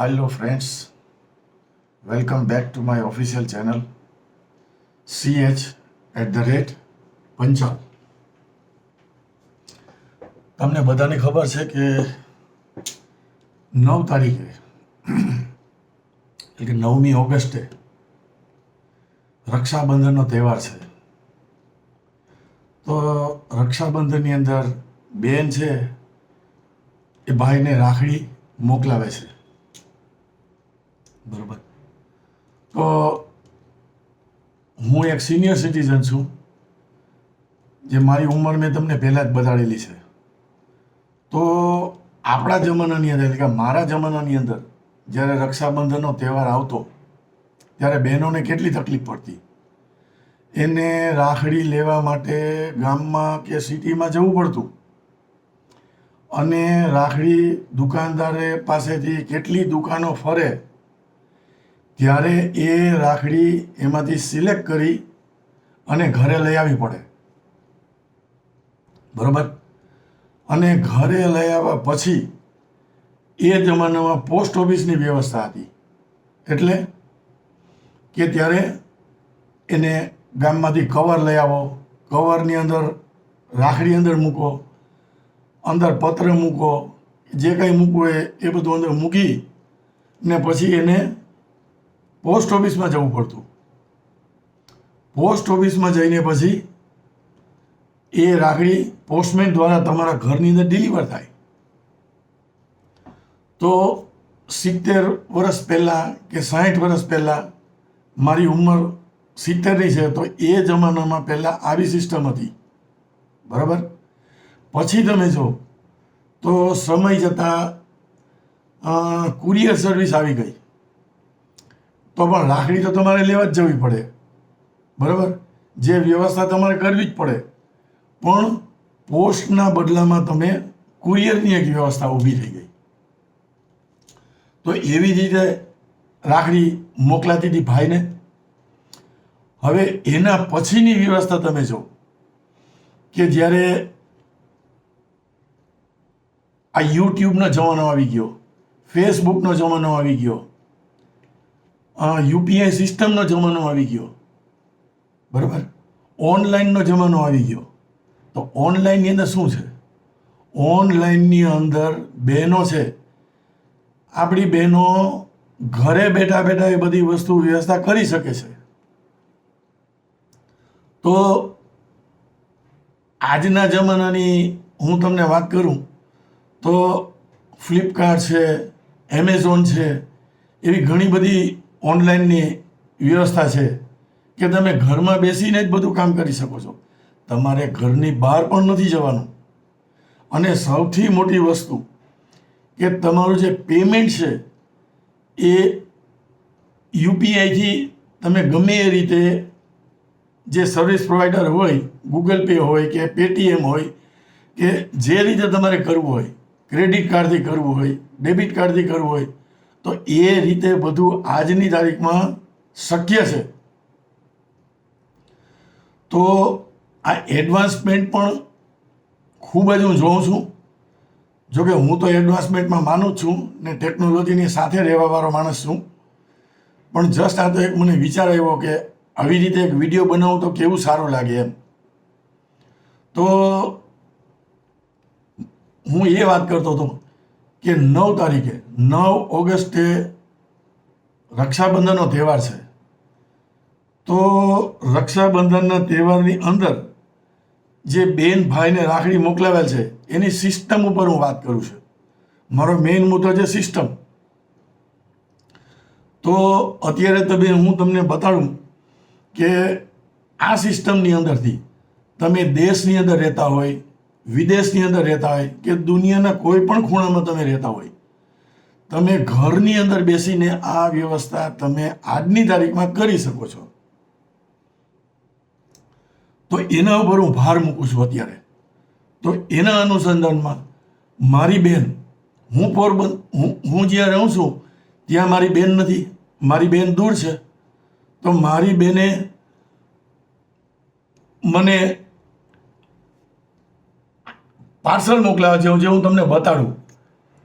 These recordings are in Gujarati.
Hello, welcome back to my official channel C H at the rate Panchal તમને બધાને ખબર છે કે નવ તારીખે એટલે કે નવમી ઓગસ્ટે રક્ષાબંધનનો તહેવાર છે. તો રક્ષાબંધનની અંદર બેન છે એ ભાઈને રાખડી મોકલાવે છે. બરોબર. તો હું એક સિનિયર સિટીઝન છું, જે મારી ઉંમર મેં તમને પહેલાં જ બતાડેલી છે. તો આપણા જમાનાની અંદર, એટલે કે મારા જમાનાની અંદર, જ્યારે રક્ષાબંધનનો તહેવાર આવતો, ત્યારે બહેનોને કેટલી તકલીફ પડતી? એને રાખડી લેવા માટે ગામમાં કે સિટીમાં જવું પડતું? અને રાખડી દુકાનદારે પાસેથી કેટલી દુકાનો ફરે? ત્યારે એ રાખડી એમાંથી સિલેક્ટ કરી અને ઘરે લઈ આવવી પડે. બરોબર? અને ઘરે લઈ આવ્યા પછી એ જમાનામાં પોસ્ટ ઓફિસની વ્યવસ્થા હતી. એટલે કે ત્યારે એને ગામમાંથી કવર લઈ આવો, કવરની અંદર રાખડી અંદર મૂકો, અંદર પત્ર મૂકો, જે કંઈ મૂકવું એ બધું અંદર મૂકી ને પછી એને પોસ્ટ ઓફિસમાં જવું પડતું. પોસ્ટ ઓફિસમાં જઈને પછી એ રાખડી પોસ્ટમેન દ્વારા તમારા ઘરની અંદર ડિલિવર થાય. તો સિત્તેર વર્ષ પહેલાં કે સાહીઠ વર્ષ પહેલાં મારી ઉંમર સિત્તેરની છે, તો એ જમાનામાં પહેલાં આવી સિસ્ટમ હતી. બરાબર? પછી તમે જો, તો સમય જતાં કુરિયર સર્વિસ આવી ગઈ. તો પણ રાખડી તો તમારે લેવા જ જવી પડે. બરાબર? જે વ્યવસ્થા તમારે કરવી જ પડે. પણ પોસ્ટના બદલામાં તમે કુરિયરની એક વ્યવસ્થા ઊભી થઈ ગઈ. તો એવી રીતે રાખડી મોકલાતી હતી ભાઈને. હવે એના પછીની વ્યવસ્થા તમે જો કે જ્યારે આ યુટ્યુબનો જમાનો આવી ગયો, ફેસબુકનો જમાનો આવી ગયો યુપીઆઈ સિસ્ટમનો જમાનો આવી ગયો. બરાબર? ઓનલાઈનનો જમાનો આવી ગયો. તો ઓનલાઈનની અંદર શું છે? ઓનલાઈનની અંદર બહેનો છે. આપણી બહેનો ઘરે બેઠા બેઠા એ બધી વસ્તુ વ્યવસ્થા કરી શકે છે. તો આજના જમાનાની હું તમને વાત કરું, તો ફ્લિપકાર્ટ છે એમેઝોન છે, એવી ઘણી બધી ઓનલાઈનની વ્યવસ્થા છે કે તમે ઘરમાં બેસીને જ બધું કામ કરી શકો છો. તમારે ઘરની બહાર પણ નથી જવાનું. અને સૌથી મોટી વસ્તુ કે તમારું જે પેમેન્ટ છે એ યુપીઆઈથી તમે ગમે એ રીતે જે સર્વિસ પ્રોવાઈડર હોય, ગૂગલ પે હોય કે પેટીએમ હોય કે જે રીતે તમારે કરવું હોય, ક્રેડિટ કાર્ડથી કરવું હોય, ડેબિટ કાર્ડથી કરવું હોય તો એ રીતે બધું આજની તારીખમાં શક્ય છે. તો આ એડવાન્સમેન્ટ પણ ખૂબ જ હું જોઉં છું. જોકે હું તો એડવાન્સમેન્ટમાં માનું જ છું ને ટેકનોલોજીની સાથે રહેવાવાળો માણસ છું. પણ જસ્ટ આ તો એક મને વિચાર આવ્યો કે આવી રીતે એક વીડિયો બનાવું તો કેવું સારું લાગે એમ. તો હું એ વાત કરતો હતો. કે નવ તારીખે, નવ ઓગસ્ટે રક્ષાબંધનનો તહેવાર છે. તો રક્ષાબંધનના તહેવારની અંદર જે બેન ભાઈને રાખડી મોકલાવેલ છે, એની સિસ્ટમ ઉપર હું વાત કરું છું. મારો મેઇન મુદ્દો છે સિસ્ટમ તો અત્યારે તમે, હું તમને બતાડું કે આ સિસ્ટમની અંદરથી તમે દેશની અંદર રહેતા હોય વિદેશની અંદર રહેતા હોય કે દુનિયાના કોઈ પણ ખૂણામાં તમે રહેતા હોય, તમે ઘરની અંદર બેસીને આ વ્યવસ્થા તમે આજની તારીખમાં કરી શકો છો. તો એના ઉપર હું ભાર મૂકું છું અત્યારે. તો એના અનુસંધાનમાં મારી બેન, હું પોરબંદ, હું હું જ્યાં રહું છું, ત્યાં મારી બેન નથી, મારી બેન દૂર છે. તો મારી બેને મને પાર્સલ મોકલાવે છે જે હું તમને બતાડું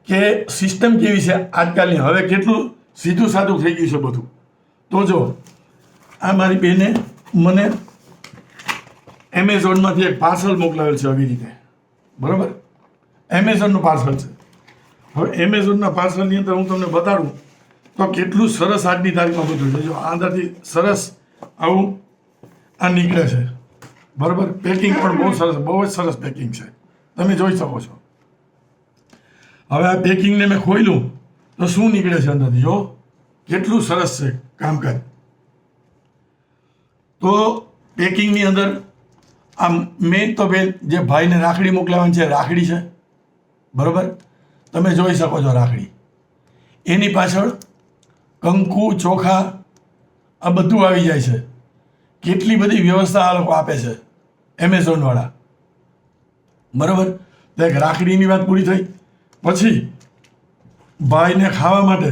કે સિસ્ટમ કેવી છે આજકાલની? હવે કેટલું સીધું સાધું થઈ ગયું છે બધું. તો જો, આ મારી બેને મને એમેઝોનમાંથી એક પાર્સલ મોકલાવેલ છે આવી રીતે. બરાબર? એમેઝોનનું પાર્સલ છે. હવે એમેઝોનના પાર્સલની અંદર હું તમને બતાડું તો કેટલું સરસ આજની તારીખમાં બધું છે. જો આ અંદરથી સરસ આવું આ નીકળે છે. બરાબર? પેકિંગ પણ બહુ સરસ, બહુ જ સરસ પેકિંગ છે. તમે જોઈ શકો છો. હવે આ પેકિંગને મેં ખોલ્યું તો શું નીકળે છે અંદરથી? જો, કેટલું સરસ છે કામકાજ. તો પેકિંગની અંદર, આમ મેઇન તો બેન જે ભાઈને રાખડી મોકલાવાની છે, રાખડી છે. બરાબર? તમે જોઈ શકો છો રાખડી. એની પાછળ કંકુ, ચોખા, આ બધું આવી જાય છે. કેટલી બધી વ્યવસ્થા આ લોકો આપે છે એમેઝોનવાળા બરાબર? તો એક રાખડીની વાત પૂરી થઈ. પછી ભાઈને ખાવા માટે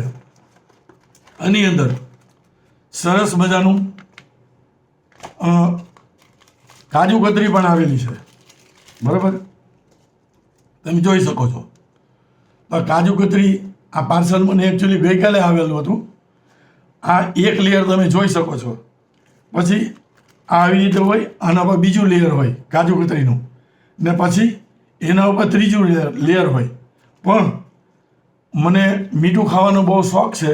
આની અંદર સરસ મજાનું કાજુ કતરી પણ આવેલી છે. બરાબર? તમે જોઈ શકો છો. તો કાજુ કતરી આ પાર્સલ મને એકચ્યુઅલી ગઈકાલે આવેલું હતું. આ એક લેયર તમે જોઈ શકો છો. પછી આ આવી રીતે હોય, આના પર બીજું લેયર હોય કાજુ કતરીનું. ને પછી એના ઉપર ત્રીજું લેયર હોય. પણ મને મીઠું ખાવાનો બહુ શોખ છે.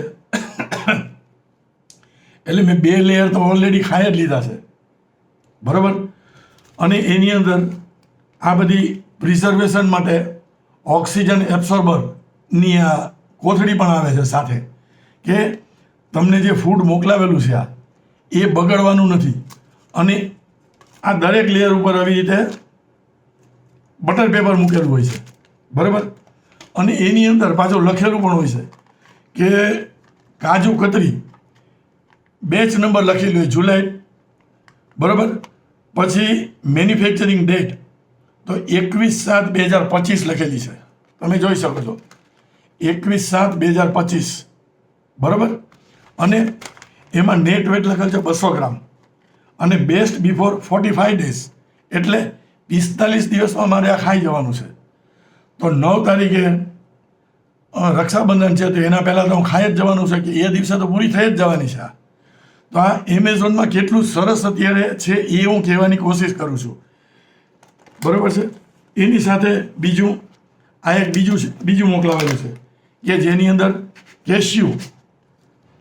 એટલે મેં બે લેયર તો ઓલરેડી ખાઈ જ લીધા છે. બરાબર? અને એની અંદર આ બધી પ્રિઝર્વેશન માટે ઓક્સિજન એબ્સોર્બરની આ કોથળી પણ આવે છે સાથે. કે તમને જે ફૂડ મોકલાવેલું છે આ, એ બગડવાનું નથી. અને આ દરેક લેયર ઉપર આવી રીતે બટર પેપર મૂકેલું હોય છે. બરાબર? અને એની અંદર પાછું લખેલું પણ હોય છે કે કાજુ કતરી બેચ નંબર લખેલું હોય જુલાઈ. બરાબર? પછી મેન્યુફેક્ચરિંગ ડેટ તો એકવીસ સાત બે હજાર પચીસ લખેલી છે. તમે જોઈ શકો છો. એકવીસ સાત બે હજાર પચીસ. બરાબર? અને એમાં નેટ વેટ લખેલ છે બસો ગ્રામ. અને best before forty five days એટલે પિસ્તાલીસ દિવસમાં મારે આ ખાઈ જવાનું છે. તો નવ તારીખે રક્ષાબંધન છે, તો એના પહેલાં તો હું ખાઈ જ જવાનું છે કે એ દિવસે તો પૂરી થઈ જ જવાની છે તો આ એમેઝોનમાં કેટલું સરસ અત્યારે છે એ હું કહેવાની કોશિશ કરું છું. બરાબર છે? એની સાથે બીજું, આ એક બીજું છે, બીજું મોકલાવેલું છે કે જેની અંદર કેશ્યુ,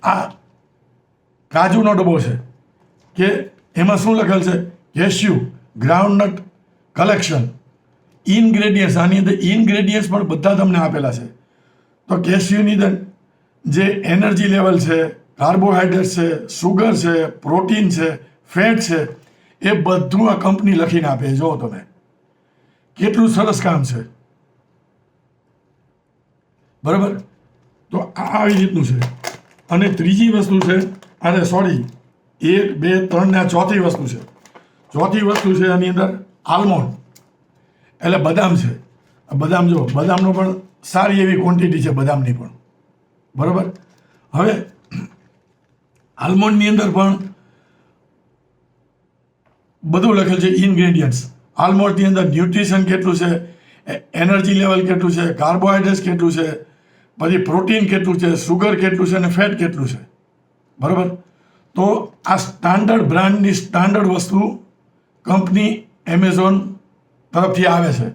આ કાજુનો ડબ્બો છે કે એમાં શું લખેલ છે? કેશ્યુ ગ્રાઉન્ડનટ કલેક્શન ઇનગ્રેડિયન્ટ્સ આની અંદર ઇનગ્રેડિયન્ટ્સ પણ બધા તમને આપેલા છે. તો કેશ્યુની અંદર જે એનર્જી લેવલ છે કાર્બોહાઈડ્રેટ છે સુગર છે પ્રોટીન છે ફેટ છે, એ બધું આ કંપની લખીને આપે જો તમે. કેટલું સરસ કામ છે. બરાબર? તો આવી રીતનું છે. અને ત્રીજી વસ્તુ છે અરે સોરી એક, બે, ત્રણ ને આ ચોથી વસ્તુ છે. ચોથી વસ્તુ છે એની અંદર આલમોન્ડ એટલે બદામ છે. બદામ જો બદામનો પણ સારી એવી ક્વોન્ટિટી છે બદામની પણ. બરાબર? હવે આલમોન્ડની અંદર પણ બધું લખેલું છે ઇન્ગ્રેડિયન્ટ્સ આલમોન્ડની અંદર ન્યુટ્રિશન કેટલું છે એનર્જી લેવલ કેટલું છે કાર્બોહાઈડ્રેટ્સ કેટલું છે, પછી પ્રોટીન કેટલું છે સુગર કેટલું છે, અને ફેટ કેટલું છે. બરાબર? તો આ સ્ટાન્ડર્ડ બ્રાન્ડની સ્ટાન્ડર્ડ વસ્તુ કંપની એમેઝોન તરફથી આવે છે.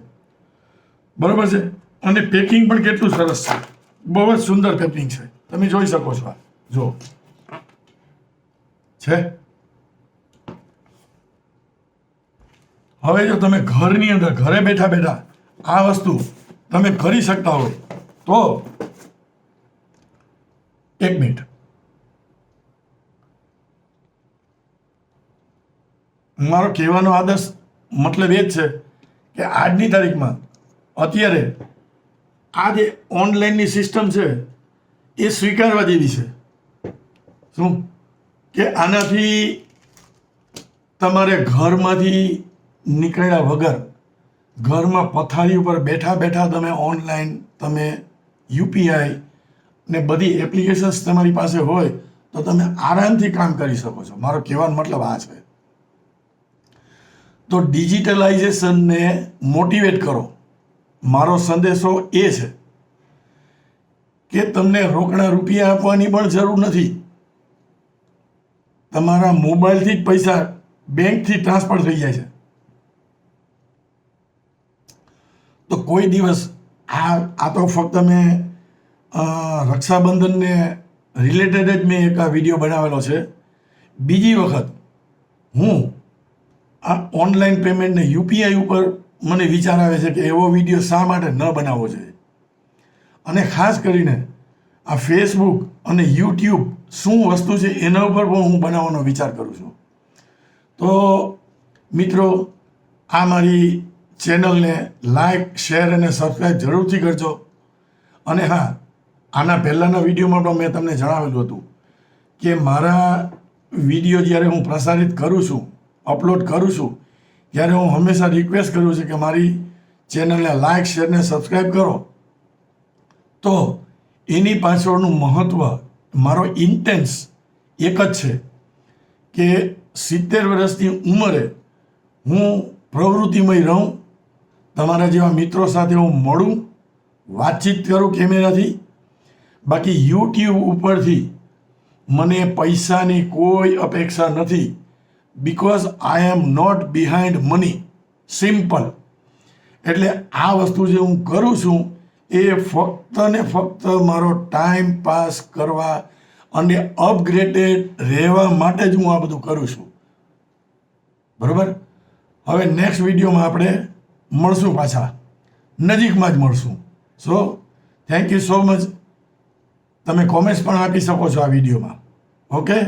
બરાબર છે? અને પેકિંગ પણ કેટલું સરસ છે. બહુ જ સુંદર પેકિંગ છે. તમે જોઈ શકો છો જો છે? હવે જો તમે ઘરની અંદર ઘરે બેઠા બેઠા આ વસ્તુ તમે કરી શકતા હોય, તો એક મિનિટ. મારો કહેવાનો આદર્શ મતલબ એ જ છે કે આજની તારીખમાં અત્યારે આ જે ઓનલાઈનની સિસ્ટમ છે એ સ્વીકારવા જેવી છે. શું? કે આનાથી તમારે ઘરમાંથી નીકળ્યા વગર ઘરમાં પથારી ઉપર બેઠા બેઠા તમે ઓનલાઈન તમે યુપીઆઈ ને બધી એપ્લિકેશન્સ તમારી પાસે હોય તો તમે આરામથી કામ કરી શકો છો. મારો કહેવાનો મતલબ આ છે. તો ડિજિટલાઇઝેશનને મોટિવેટ કરો. મારો સંદેશો એ છે કે તમને રોકડા રૂપિયા આપવાની પણ જરૂર નથી. તમારા મોબાઈલથી જ પૈસા બેંકથી ટ્રાન્સફર થઈ જાય છે. તો કોઈ દિવસ આ આ તો ફક્ત મેં રક્ષાબંધનને રિલેટેડ જ મેં એક આ વીડિયો બનાવેલો છે. બીજી વખત હું આ ઓનલાઈન પેમેન્ટને યુપીઆઈ ઉપર મને વિચાર આવે છે કે એવો વીડિયો શા માટે ન બનાવવો જોઈએ? અને ખાસ કરીને આ ફેસબુક અને યુટ્યુબ શું વસ્તુ છે એના ઉપર પણ હું બનાવવાનો વિચાર કરું છું. તો મિત્રો, આ મારી ચેનલને લાઈક શેર અને સબસ્ક્રાઈબ જરૂરથી કરજો. અને હા, આના પહેલાંના વિડીયોમાં પણ મેં તમને જણાવેલું હતું કે મારા વીડિયો જ્યારે હું પ્રસારિત કરું છું અપલોડ કરું છું, ત્યારે હું હંમેશા રિક્વેસ્ટ કરું છું કે મારી ચેનલને લાઈક શેર ને સબસ્ક્રાઈબ કરો. તો એની પાછળનું મહત્ત્વ મારો ઇન્ટેન્સ એક જ છે કે સિત્તેર વર્ષની ઉંમરે હું પ્રવૃત્તિમય રહું, તમારા જેવા મિત્રો સાથે હું મળું, વાતચીત કરું કેમેરાથી. બાકી યુટ્યુબ ઉપરથી મને પૈસાની કોઈ અપેક્ષા નથી. Because I am not behind money simple એટલે આ વસ્તુ જે હું કરું છું, એ ફક્ત ને ફક્ત મારો ટાઈમ પાસ કરવા અને અપગ્રેડેડ રહેવા માટે જ હું આ બધું કરું છું. બરોબર? હવે નેક્સ્ટ વિડીયોમાં આપણે મળશું પાછા. નજીકમાં જ મળશું. So thank you so much તમે કોમેન્ટ્સ પણ આપી શકો છો આ વિડીયોમાં. ઓકે